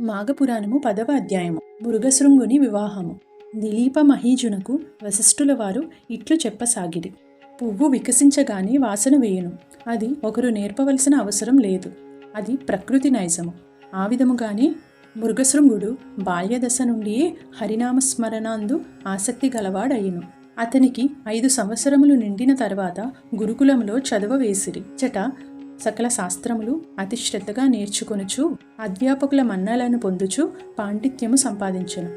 మాఘపురాణము పదవ అధ్యాయము. మృగశృంగుని వివాహము. దిలీప మహీజునకు వశిష్ఠుల వారు ఇట్లు చెప్పసాగిరి. పువ్వు వికసించగానే వాసన వేయును. అది ఒకరు నేర్పవలసిన అవసరం లేదు. అది ప్రకృతి నైజము. ఆ విధముగానే మృగశృంగుడు బాల్యదశ నుండియే హరినామస్మరణాందు ఆసక్తి గలవాడయ్యను అతనికి ఐదు సంవత్సరములు నిండిన తర్వాత గురుకులంలో చదవ వేసిరి. చట సకల శాస్త్రములు అతి శ్రద్ధగా నేర్చుకొనుచు అధ్యాపకుల మన్నాలను పొందుచు పాండిత్యము సంపాదించను.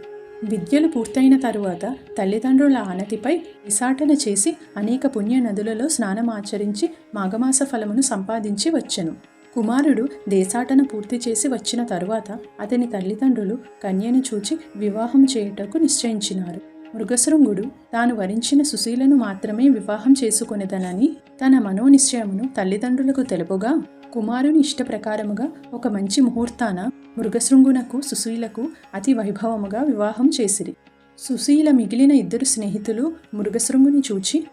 విద్యలు పూర్తయిన తరువాత తల్లిదండ్రుల ఆనతిపై విసాటన చేసి అనేక పుణ్య నదులలో స్నానమాచరించి మాఘమాస ఫలమును సంపాదించి వచ్చెను. కుమారుడు దేశాటన పూర్తి చేసి వచ్చిన తరువాత అతని తల్లిదండ్రులు కన్యను చూచి వివాహం చేయుటకు నిశ్చయించినారు. మృగశృంగుడు తాను వరించిన సుశీలను మాత్రమే వివాహం చేసుకొనిదనని తన మనోనిశ్చయమును తల్లిదండ్రులకు తెలుపుగా కుమారుని ఇష్ట ప్రకారముగా ఒక మంచి ముహూర్తాన మృగశృంగునకు సుశీలకు అతి వైభవముగా వివాహం చేసిరి. సుశీల మిగిలిన ఇద్దరు స్నేహితులు మృగశృంగుని చూచి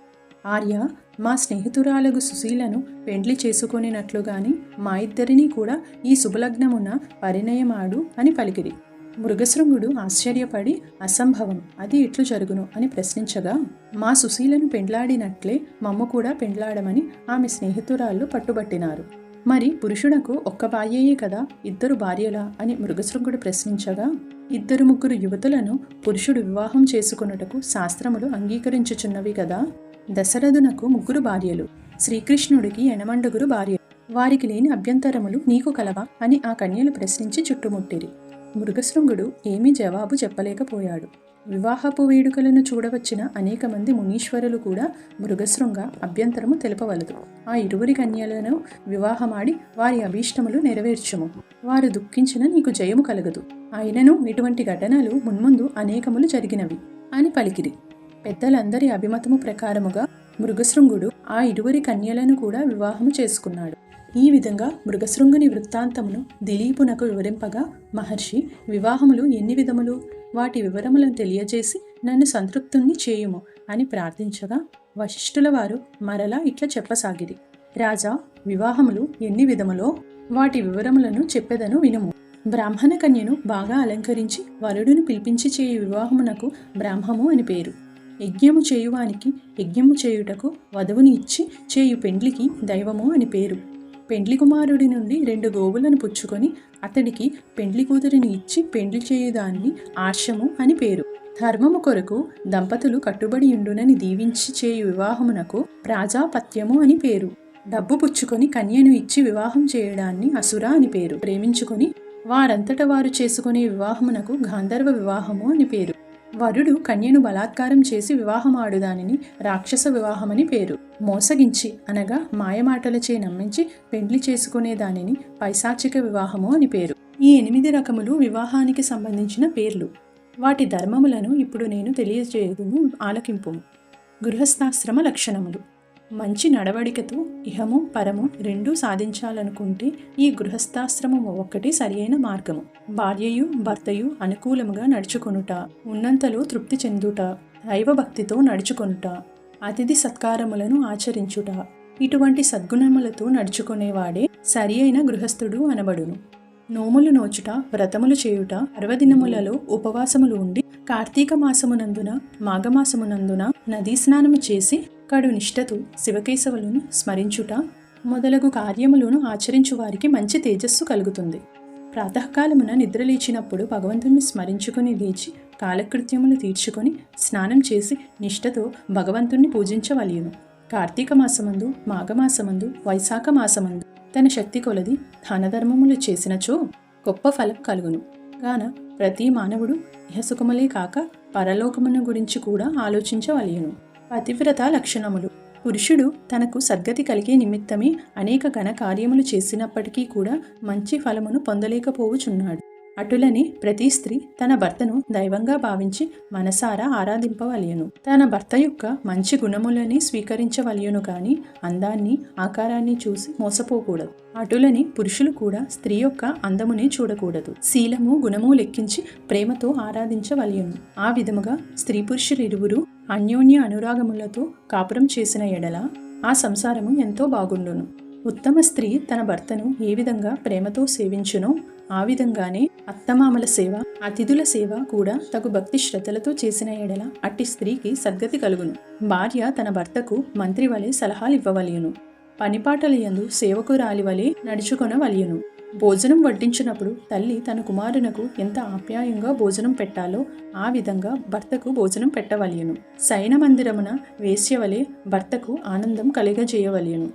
ఆర్య మా స్నేహితురాలకు సుశీలను పెండ్లి చేసుకొనినట్లుగాని మా ఇద్దరినీ కూడా ఈ శుభలగ్నమున పరిణయమాడు అని పలికిరి. మృగశృంగుడు ఆశ్చర్యపడి అసంభవం అది ఇట్లు జరుగును అని ప్రశ్నించగా మా సుశీలను పెండ్లాడినట్లే మమ్మ కూడా పెండ్లాడమని ఆమె స్నేహితురాళ్ళు పట్టుబట్టినారు. మరి పురుషునకు ఒక్క భార్యయే కదా ఇద్దరు భార్యలా అని మృగశృంగుడు ప్రశ్నించగా ఇద్దరు ముగ్గురు యువతులను పురుషుడు వివాహం చేసుకొనుటకు శాస్త్రములు అంగీకరించుచున్నవి కదా దశరథునకు ముగ్గురు భార్యలు శ్రీకృష్ణుడికి ఎనమండుగురు భార్య వారికి లేని అభ్యంతరములు నీకు కలవా అని ఆ కన్యలు ప్రశ్నించి చుట్టుముట్టిరి. మృగశృంగుడు ఏమీ జవాబు చెప్పలేకపోయాడు. వివాహపు వేడుకలను చూడవచ్చిన అనేక మంది మునీశ్వరులు కూడా మృగశృంగ అభ్యంతరము తెలుపవలదు. ఆ ఇరువురి కన్యలను వివాహమాడి వారి అభీష్టములు నెరవేర్చుము. వారు దుఃఖించిన నీకు జయము కలగదు. ఆయనను ఇటువంటి ఘటనలు మున్ముందు అనేకములు జరిగినవి అని పలికిరి. పెద్దలందరి అభిమతము ప్రకారముగా మృగశృంగుడు ఆ ఇరువురి కన్యలను కూడా వివాహము చేసుకున్నాడు. ఈ విధంగా మృగశృంగుని వృత్తాంతమును దిలీపునకు వివరింపగా మహర్షి వివాహములు ఎన్ని విధములు? వాటి వివరములను తెలియజేసి నన్ను సంతృప్తుణ్ణి చేయుము అని ప్రార్థించగా వశిష్ఠుల వారు మరలా ఇట్లా చెప్పసాగిరి. రాజా వివాహములు ఎన్ని విధములో? వాటి వివరములను చెప్పెదను వినుము. బ్రాహ్మణ కన్యను బాగా అలంకరించి వరుడును పిలిపించి చేయు వివాహమునకు బ్రాహ్మము అని పేరు. యజ్ఞము చేయువానికి యజ్ఞము చేయుటకు వధువుని ఇచ్చి చేయు పెండ్లికి దైవము అని పేరు. పెండ్లి కుమారుడి నుండి రెండు గోవులను పుచ్చుకొని అతడికి పెండ్లి కూతురిని ఇచ్చి పెండ్లి చేయుదాన్ని ఆశము అని పేరు. ధర్మము కొరకు దంపతులు కట్టుబడి ఉండునని దీవించి చేయు వివాహమునకు ప్రాజాపత్యము అని పేరు. డబ్బు పుచ్చుకొని కన్యను ఇచ్చి వివాహం చేయడాన్ని అసుర అని పేరు. ప్రేమించుకొని వారంతట వారు చేసుకునే వివాహమునకు గాంధర్వ వివాహము అని పేరు. వరుడు కన్యను బలాత్కారం చేసి వివాహమాడుదానిని రాక్షస వివాహమని పేరు. మోసగించి అనగా మాయమాటలచే నమ్మించి పెండ్లి చేసుకునే దానిని పైశాచిక వివాహము అని పేరు. ఈ ఎనిమిది రకములు వివాహానికి సంబంధించిన పేర్లు. వాటి ధర్మములను ఇప్పుడు నేను తెలియజేయదును ఆలకింపు గృహస్థాశ్రమ లక్షణములు. మంచి నడవడికతో ఇహము పరము రెండూ సాధించాలనుకుంటే ఈ గృహస్థాశ్రమము ఒక్కటి సరియైన మార్గము. భార్యయు భర్తయు అనుకూలముగా నడుచుకొనుట ఉన్నంతలో తృప్తి చెందుట దైవభక్తితో నడుచుకొనుట అతిథి సత్కారములను ఆచరించుట ఇటువంటి సద్గుణములతో నడుచుకునేవాడే సరి అయిన గృహస్థుడు అనబడును. నోములు నోచుట వ్రతములు చేయుట పర్వదినములలో ఉపవాసములు ఉండి కార్తీక మాసమునందున మాఘమాసమునందున నదీ స్నానము చేసి కడు నిష్ఠతో శివకేశవులను స్మరించుట మొదలగు కార్యములను ఆచరించు వారికి మంచి తేజస్సు కలుగుతుంది. ప్రాతకాలమున నిద్రలేచినప్పుడు భగవంతుని స్మరించుకొని లేచి కాలకృత్యములు తీర్చుకొని స్నానం చేసి నిష్ఠతో భగవంతుణ్ణి పూజించవలయును కార్తీక మాసమందు మాఘమాసమందు వైశాఖ మాసమందు తన శక్తి కొలది దానధర్మములు చేసినచో గొప్ప ఫలం కలుగును. గాన ప్రతి మానవుడు ఇహసుఖములే కాక పరలోకమును గురించి కూడా ఆలోచించవలయును పతివ్రత లక్షణములు. పురుషుడు తనకు సద్గతి కలిగే నిమిత్తమే అనేక ఘన కార్యములు చేసినప్పటికీ కూడా మంచి ఫలమును పొందలేకపోవుచున్నాడు అటులని ప్రతి స్త్రీ తన భర్తను దైవంగా భావించి మనసారా ఆరాధింపవలయను తన భర్త యొక్క మంచి గుణములని స్వీకరించవలయను కానీ అందాన్ని ఆకారాన్ని చూసి మోసపోకూడదు. అటులని పురుషులు కూడా స్త్రీ యొక్క అందమునే చూడకూడదు. శీలము గుణము లెక్కించి ప్రేమతో ఆరాధించవలయను ఆ విధముగా స్త్రీ పురుషులిరువురు అన్యోన్య అనురాగములతో కాపురం చేసిన ఎడల ఆ సంసారము ఎంతో బాగుండును. ఉత్తమ స్త్రీ తన భర్తను ఏ విధంగా ప్రేమతో సేవించునో ఆ విధంగానే అత్తమామల సేవ అతిథుల సేవ కూడా తగు భక్తి శ్రద్ధలతో చేసిన ఎడల అట్టి స్త్రీకి సద్గతి కలుగును. భార్య తన భర్తకు మంత్రి వలె సలహాలు ఇవ్వవలయును పనిపాటల యందు సేవకురాలి వలె నడుచుకొనవలయును. భోజనం వడ్డించినప్పుడు తల్లి తన కుమారునకు ఎంత ఆప్యాయంగా భోజనం పెట్టాలో ఆ విధంగా భర్తకు భోజనం పెట్టవలయను. శయన మందిరమున వేశ్యవలే భర్తకు ఆనందం కలిగజేయవలయను.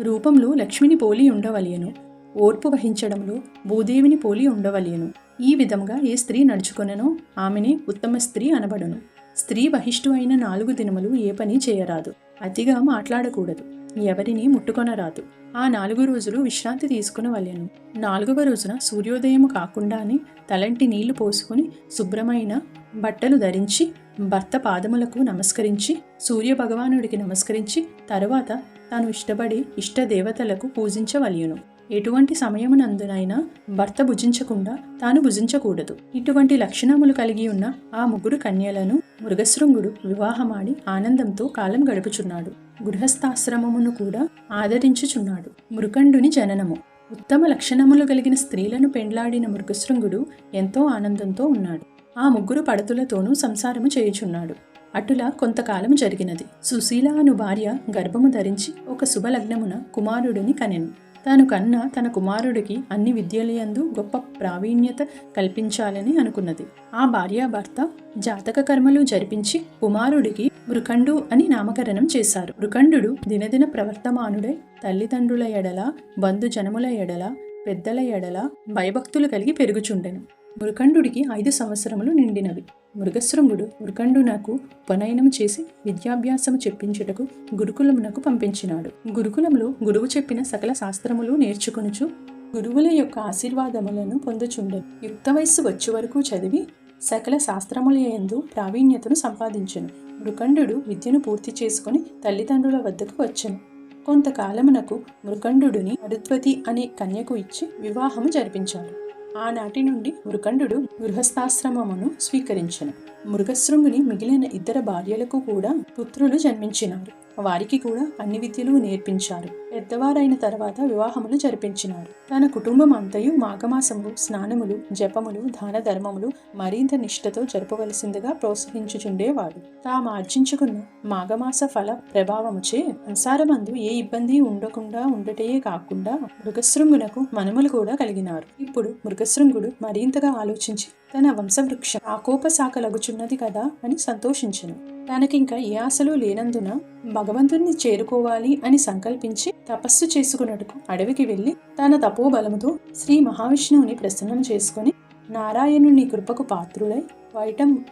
రూపంలో లక్ష్మిని పోలి ఉండవలయను. ఓర్పు వహించడంలో భూదేవిని పోలి ఉండవలయను. ఈ విధంగా ఏ స్త్రీ నడుచుకొననో ఆమెనే ఉత్తమ స్త్రీ అనబడును. స్త్రీ బహిష్టు అయిన నాలుగు దినములు ఏ పని చేయరాదు. అతిగా మాట్లాడకూడదు. ఎవరిని ముట్టుకొనరాదు. ఆ నాలుగు రోజులు విశ్రాంతి తీసుకుని తీసుకునవలెను నాలుగవ రోజున సూర్యోదయము కాకుండానే తలంటి నీళ్ళు పోసుకొని శుభ్రమైన బట్టలు ధరించి భర్త పాదములకు నమస్కరించి సూర్య భగవానుడికి నమస్కరించి తరువాత తాను ఇష్టపడి ఇష్ట దేవతలకు పూజించవలయును ఎటువంటి సమయమునందునైనా భర్త భుజించకుండా తాను భుజించకూడదు. ఇటువంటి లక్షణములు కలిగి ఉన్న ఆ ముగ్గురు కన్యలను మృగశృంగుడు వివాహమాడి ఆనందంతో కాలం గడుపుచున్నాడు. గృహస్థాశ్రమమును కూడా ఆదరించుచున్నాడు. మృకండుని జననము. ఉత్తమ లక్షణములు కలిగిన స్త్రీలను పెండ్లాడిన మృగశృంగుడు ఎంతో ఆనందంతో ఉన్నాడు. ఆ ముగ్గురు పడతులతోనూ సంసారము చేయుచున్నాడు. అటులా కొంతకాలం జరిగినది. సుశీల అను భార్య గర్భము ధరించి ఒక శుభలగ్నమున కుమారుడిని కనెను. తాను కన్న తన కుమారుడికి అన్ని విద్యలయందు గొప్ప ప్రావీణ్యత కల్పించాలని అనుకున్నది. ఆ భార్యాభర్త జాతక కర్మలు జరిపించి కుమారుడికి మృఖండు అని నామకరణం చేశారు. మృఖండు దినదిన ప్రవర్తమానుడై తల్లిదండ్రుల ఎడల బంధుజనముల ఎడల పెద్దల ఎడల భయభక్తులు కలిగి పెరుగుచుండెను. మృఖండుడికి ఐదు సంవత్సరములు నిండినవి. మృగశృంగుడు మృకండునకు ఉపనయనం చేసి విద్యాభ్యాసము చెప్పించుటకు గురుకులమునకు పంపించినాడు. గురుకులంలో గురువు చెప్పిన సకల శాస్త్రములు నేర్చుకొనుచు గురువుల యొక్క ఆశీర్వాదములను పొందుచుండె. యుక్త వయస్సు వచ్చే వరకు చదివి సకల శాస్త్రముల యందు ప్రావీణ్యతను సంపాదించను. మృకండు విద్యను పూర్తి చేసుకుని తల్లిదండ్రుల వద్దకు వచ్చను. కొంతకాలమునకు మృకండుని మరుద్వతి అనే కన్యకు ఇచ్చి వివాహము జరిపించాడు. ఆనాటి నుండి మృకండు గృహస్థాశ్రమమును స్వీకరించను. మృగశృంగుని మిగిలిన ఇద్దరు భార్యలకు కూడా పుత్రులు జన్మించినారు. వారికి కూడా అన్ని విద్యలు నేర్పించారు. పెద్దవారైన తర్వాత వివాహములు జరిపించినారు. తన కుటుంబం అంతయు మాఘమాసములు స్నానములు జపములు దాన ధర్మములు మరింత నిష్ఠతో జరపవలసిందిగా ప్రోత్సహించుచుండేవాడు. తాము ఆర్జించుకున్న మాఘమాస ఫల ప్రభావముచే సంసారమందు ఏ ఇబ్బంది ఉండకుండా ఉండటే కాకుండా మృగశృంగునకు మనములు కూడా కలిగినారు. ఇప్పుడు మృగశృంగుడు మరింతగా ఆలోచించి తన వంశవృక్షం ఆకోపశాఖలగుచున్నది కదా అని సంతోషించను. తనకింకా ఏ ఆశలు లేనందున భగవంతుణ్ణి చేరుకోవాలి అని సంకల్పించి తపస్సు చేసుకున్నట్టుకు అడవికి వెళ్ళి తన తపోబలముతో శ్రీ మహావిష్ణువుని ప్రసన్నం చేసుకుని నారాయణుని కృపకు పాత్రుడై వైటం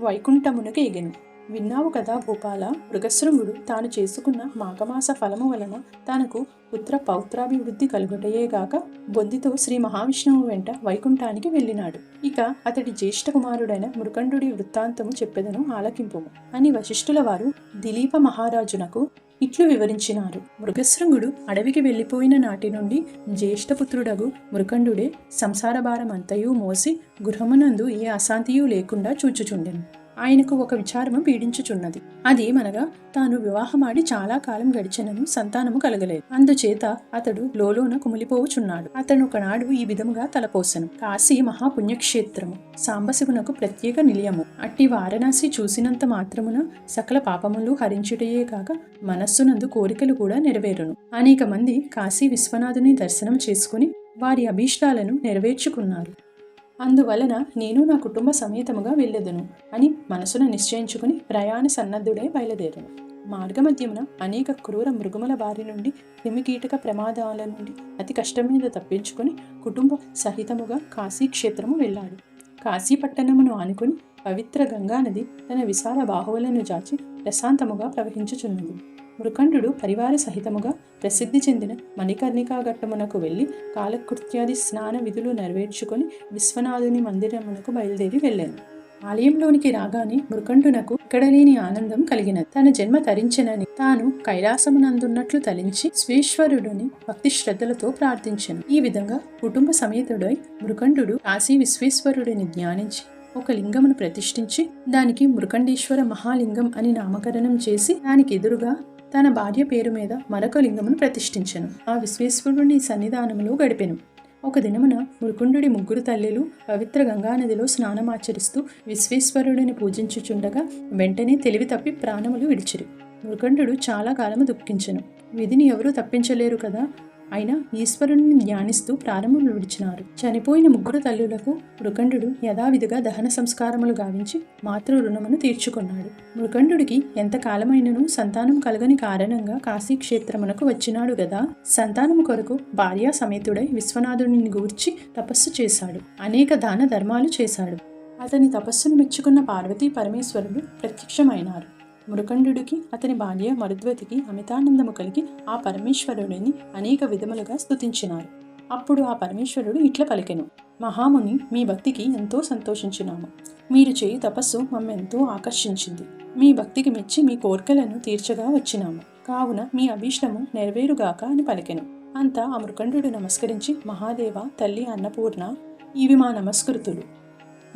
వైకుంఠమునకు ఎగెను. విన్నావు కదా భూపాల మృగశృంగుడు తాను చేసుకున్న మాఘమాస ఫలము వలన తనకు పుత్ర పౌత్రాభివృద్ధి కలుగుటయేగాక బొద్దితో శ్రీ మహావిష్ణువు వెంట వైకుంఠానికి వెళ్ళినాడు. ఇక అతడి జ్యేష్ఠ కుమారుడైన మృకండుడి వృత్తాంతము చెప్పెదను ఆలకింపు అని వశిష్ఠుల వారు దిలీప మహారాజునకు ఇట్లు వివరించినారు. మృగశృంగుడు అడవికి వెళ్ళిపోయిన నాటి నుండి జ్యేష్ఠపుత్రుడగు మృకండుడే సంసార భారమంతయు మోసి గృహమునందు ఏ అశాంతియూ లేకుండా చూచుచుండెను. ఆయనకు ఒక విచారము పీడించుచున్నది. అదేమనగా తాను వివాహమాడి చాలా కాలం గడిచినను సంతానము కలగలేదు. అందుచేత అతడు లోలోన కుమిలిపోవుచున్నాడు. అతను ఒకనాడు ఈ విధముగా తలపోసను. కాశీ మహాపుణ్యక్షేత్రము సాంబశివునకు ప్రత్యేక నిలయము. అట్టి వారణాసి చూసినంత మాత్రమున సకల పాపములు హరించుటయే కాక మనస్సునందు కోరికలు కూడా నెరవేరును. అనేక మంది కాశీ విశ్వనాథుని దర్శనం చేసుకుని వారి అభీష్టాలను నెరవేర్చుకున్నారు. అందువలన నేను నా కుటుంబ సమేతముగా వెళ్ళెదను అని మనసును నిశ్చయించుకుని ప్రయాణ సన్నద్ధుడై బయలుదేరను. మార్గమధ్యమున అనేక క్రూర మృగముల బారి నుండి క్రిమికీటక ప్రమాదాల నుండి అతి కష్టం మీద తప్పించుకుని కుటుంబ సహితముగా కాశీ క్షేత్రము వెళ్ళాడు. కాశీ పట్టణమును ఆనుకుని పవిత్ర గంగానది తన విశాల బాహువులను జాచి ప్రశాంతముగా ప్రవహించుచున్నది. మృకండు పరివార సహితముగా ప్రసిద్ధి చెందిన మణికర్ణికా ఘట్టమునకు వెళ్ళి కాలకృత్యాది స్నాన విధులు నెరవేర్చుకొని విశ్వనాథుని మందిరమునకు బయలుదేరి వెళ్ళాను. ఆలయంలోనికి రాగానే మృకంఠునకు ఎక్కడలేని ఆనందం కలిగినది. తన జన్మ తరించనని తాను కైలాసమునందున్నట్లు తలించి స్వేశ్వరుడుని భక్తి శ్రద్ధలతో ప్రార్థించను. ఈ విధంగా కుటుంబ సమేతుడై మృకంఠుడు కాశీ విశ్వేశ్వరుడిని ధ్యానించి ఒక లింగమును ప్రతిష్ఠించి దానికి మృకండేశ్వర మహాలింగం అని నామకరణం చేసి దానికి ఎదురుగా తన భార్య పేరు మీద మరొక లింగమును ప్రతిష్ఠించెను. ఆ విశ్వేశ్వరుని సన్నిధానములో గడిపెను. ఒక దినమున మురుకుండుడి ముగ్గురు తల్లిలు పవిత్ర గంగానదిలో స్నానమాచరిస్తూ విశ్వేశ్వరుడిని పూజించుచుండగా వెంటనే తెలివి తప్పి ప్రాణములు విడిచిరు. మురుకండు చాలా కాలము దుఃఖించెను. విధిని ఎవరూ తప్పించలేరు కదా? ఆయన ఈశ్వరుని ధ్యానిస్తూ ప్రారంభం విడిచినారు. చనిపోయిన ముగ్గురు తల్లులకు మృకండు యథావిధిగా దహన సంస్కారములు గావించి మాతృ రుణమును తీర్చుకున్నాడు. మృకండుడికి ఎంతకాలమైనను సంతానం కలగని కారణంగా కాశీ క్షేత్రమునకు వచ్చినాడు గదా సంతానము కొరకు భార్యా సమేతుడై విశ్వనాథుడిని గూర్చి తపస్సు చేశాడు. అనేక దాన ధర్మాలు చేశాడు. అతని తపస్సును మెచ్చుకున్న పార్వతీ పరమేశ్వరుడు ప్రత్యక్షమైనారు. మృకండుడికి అతని భార్య మరుద్వతికి అమితానందము కలిగి ఆ పరమేశ్వరుడిని అనేక విధములుగా స్తుతించినారు. అప్పుడు ఆ పరమేశ్వరుడు ఇట్ల పలికెను మహాముని మీ భక్తికి ఎంతో సంతోషించినాము మీరు చేయి తపస్సు మమ్మెంతో ఆకర్షించింది. మీ భక్తికి మెచ్చి మీ కోర్కెలను తీర్చగా వచ్చినాము. కావున మీ అభీష్టము నెరవేరుగాక అని పలికెను అంతా ఆ మృకండు నమస్కరించి మహాదేవ తల్లి అన్నపూర్ణ ఇవి మా నమస్కృతులు.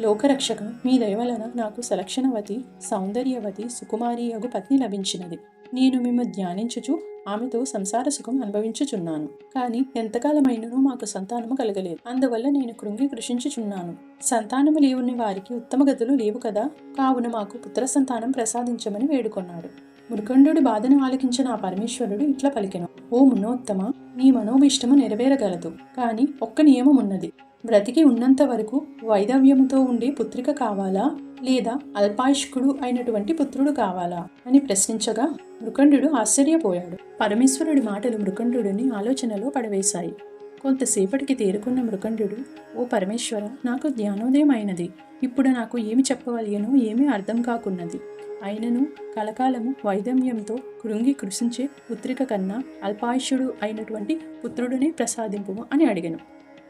లోకరక్షక మీ దయవలన నాకు సలక్షణవతి సౌందర్యవతి సుకుమారి అగు పత్ని లభించినది. నేను మిమ్మ ధ్యానించుచు ఆమెతో సంసార సుఖం అనుభవించుచున్నాను. కానీ ఎంతకాలమైనను మాకు సంతానము కలగలేదు. అందువల్ల నేను కృంగి కృషించుచున్నాను. సంతానము లేవుని వారికి ఉత్తమ గతులు లేవు కదా? కావున మాకు పుత్ర సంతానం ప్రసాదించమని వేడుకొన్నాడు. మృగండు బాధను ఆలకించిన ఆ పరమేశ్వరుడు ఇట్లా పలికెను. ఓ మునోత్తమ నీ మనోభీష్టము నెరవేరగలదు. కానీ ఒక్క నియమం ఉన్నది బ్రతికి ఉన్నంత వరకు వైదవ్యముతో ఉండే పుత్రిక కావాలా? లేదా అల్పాయుష్కుడు అయినటువంటి పుత్రుడు కావాలా? అని ప్రశ్నించగా మృకండు ఆశ్చర్యపోయాడు. పరమేశ్వరుడి మాటలు మృకండుని ఆలోచనలో పడవేశాయి. కొంతసేపటికి తేరుకున్న మృకండు ఓ పరమేశ్వర నాకు జ్ఞానోదయం అయినది ఇప్పుడు నాకు ఏమి చెప్పవలయనో ఏమీ అర్థం కాకున్నది. అయినను కలకాలము వైదమ్యంతో కృంగి కృషించే పుత్రిక కన్నా అల్పాయుషుడు అయినటువంటి పుత్రుడిని ప్రసాదింపు అని అడిగాను.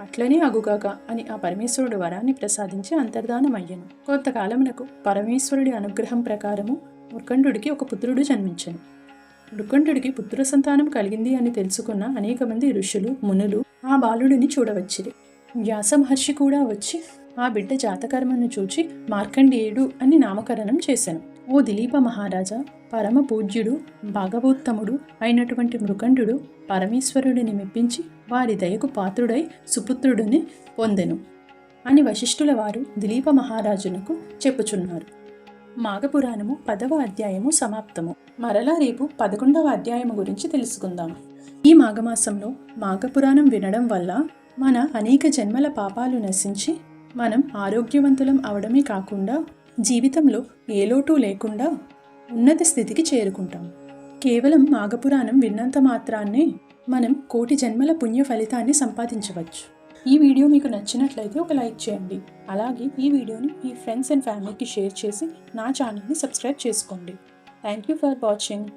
అట్లనే అగుగాక అని ఆ పరమేశ్వరుడు వరాన్ని ప్రసాదించి అంతర్ధానమయ్యను. కొంతకాలమునకు పరమేశ్వరుడి అనుగ్రహం ప్రకారము ముర్కండుడికి ఒక పుత్రుడు జన్మించను. మృకండుడికి పుత్ర సంతానం కలిగింది అని తెలుసుకున్న అనేక మంది ఋషులు మునులు ఆ బాలుడిని చూడవచ్చిరి. వ్యాస మహర్షి కూడా వచ్చి ఆ బిడ్డ జాతకర్మను చూచి మార్కండేయుడు అని నామకరణం చేశాను ఓ దిలీప మహారాజా పరమ పూజ్యుడు భాగవోత్తముడు అయినటువంటి మృకండు పరమేశ్వరుడిని మెప్పించి వారి దయకు పాత్రుడై సుపుత్రుడిని పొందెను అని వశిష్ఠుల వారు దిలీప మహారాజునకు చెప్పుచున్నారు. మాఘపురాణము పదవ అధ్యాయము సమాప్తము. మరలా రేపు పదకొండవ అధ్యాయము గురించి తెలుసుకుందాం. ఈ మాఘమాసంలో మాఘపురాణం వినడం వల్ల మన అనేక జన్మల పాపాలు నశించి మనం ఆరోగ్యవంతులం అవడమే కాకుండా జీవితంలో ఏ లోటు లేకుండా ఉన్నత స్థితికి చేరుకుంటాం. కేవలం మాఘపురాణం విన్నంత మాత్రాన్నే మనం కోటి జన్మల పుణ్య ఫలితాన్ని సంపాదించవచ్చు. ఈ వీడియో మీకు నచ్చినట్లయితే ఒక లైక్ చేయండి. అలాగే ఈ వీడియోని మీ ఫ్రెండ్స్ అండ్ ఫ్యామిలీకి షేర్ చేసి నా ఛానల్ని సబ్స్క్రైబ్ చేసుకోండి. Thank you for watching.